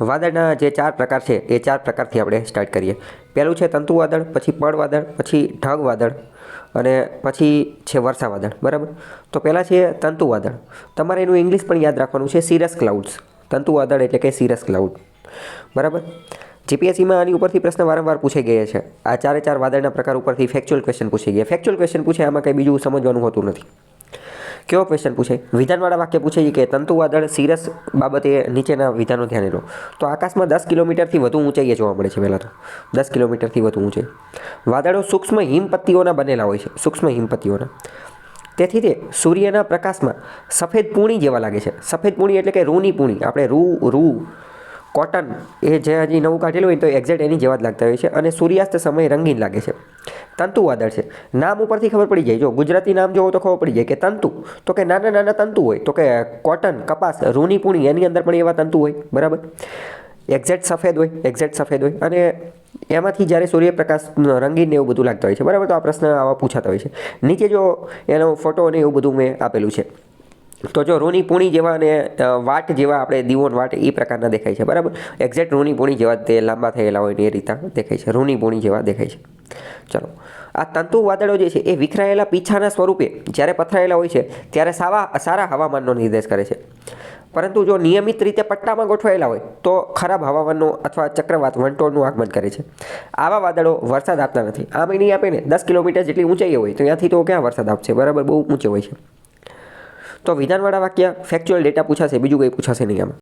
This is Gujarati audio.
વાદળના જે ચાર પ્રકાર છે, એ ચાર પ્રકારથી આપણે સ્ટાર્ટ કરીએ. પહેલું છે તંતુ વાદળ, પછી પડ વાદળ, પછી ઢગ વાદળ અને પછી છે વર્ષા વાદળ, બરાબર? તો પહેલાં છે તંતુ વાદળ. તમારે એનું ઇંગ્લિશ પણ યાદ રાખવાનું છે સિરસ ક્લાઉડ્સ તંતુ વાદળ એટલે કે સિરસ ક્લાઉડ બરાબર? જીપીએસસીમાં આની ઉપરથી પ્રશ્ન વારંવાર પૂછાઈ ગયા છે. આ ચારે ચાર વાદળના પ્રકાર ઉપરથી ફેક્ચ્યુઅલ ક્વેશ્ચન પૂછાઈ ગયા. ફેક્ચ્યુઅલ ક્વેશ્ચન પૂછે, આમાં કંઈ બીજું સમજવાનું હોતું નથી. કેવો ક્વેશ્ચન પૂછે? વિધાનવાળા વાક્ય પૂછે છે કે તંતુ વાદળ સિરસ બાબતે નીચેના વિધાનો ધ્યાને લો. તો આકાશમાં દસ કિલોમીટરથી વધુ ઊંચાઈએ જોવા મળે છે પહેલાં તો. દસ કિલોમીટરથી વધુ ઊંચાઈ વાદળો સૂક્ષ્મ હિમપત્તીઓના બનેલા હોય છે, સૂક્ષ્મ હિમપત્તીઓના. તેથી તે સૂર્યના પ્રકાશમાં સફેદ પૂણી જેવા લાગે છે. સફેદ પૂણી એટલે કે રૂની પૂણી. આપણે રૂ રૂ, કોટન એ જે હજી નવું કાઢેલું હોય તો એક્ઝેક્ટ એની જેવા જ લાગતા હોય છે અને સૂર્યાસ્ત સમય રંગીન લાગે છે. તંતુ વાદળ છે. નામ ઉપરથી ખબર પડી જાય. જો ગુજરાતી નામ જોવો તો ખબર પડી જાય કે તંતુ. તો કે નાના નાના તંતુ હોય. તો કે કોટન, કપાસ, રૂની પૂણી, એની અંદર પણ એવા તંતુ હોય. બરાબર? એક્ઝેક્ટ સફેદ હોય, એક્ઝેક્ટ સફેદ હોય. અને એમાંથી જ્યારે સૂર્યપ્રકાશ રંગીન એવું બધું લાગતા હોય છે. બરાબર? તો આ પ્રશ્ન આવા પૂછાતા હોય છે. નીચે જો એનો ફોટો અને એવું બધું મેં આપેલું છે. તો જો રૂની પૂણી જેવા અને વાટ જેવા આપણે દીવોન વાટ એ પ્રકારના દેખાય છે, બરાબર? એક્ઝેક્ટ રૂની પૂણી જેવા તે લાંબા થયેલા હોય ને એ રીતના દેખાય છે, રૂની પૂણી જેવા દેખાય છે. ચલો, આ તંતુ વાદળો જે છે એ વિખરાયેલા પીછાના સ્વરૂપે જ્યારે પથરાયેલા હોય છે, ત્યારે સાવા, સારા હવામાનનો નિર્દેશ કરે છે. પરંતુ જો નિયમિત રીતે પટ્ટામાં ગોઠવાયેલા હોય, તો ખરાબ હવામાનનો અથવા ચક્રવાત વંટોળનું આગમન કરે છે. આવા વાદળો વરસાદ આપતા નથી. આમ એની આપે દસ કિલોમીટર જેટલી ઊંચાઈ હોય, તો ત્યાંથી તો ક્યાં વરસાદ આપશે? બરાબર, બહુ ઊંચે હોય છે. તો વિધાનવાળા વાક્ય ફેક્ચ્યુઅલ ડેટા પૂછાશે બીજું કંઈ પૂછાશે નહીં આમાં.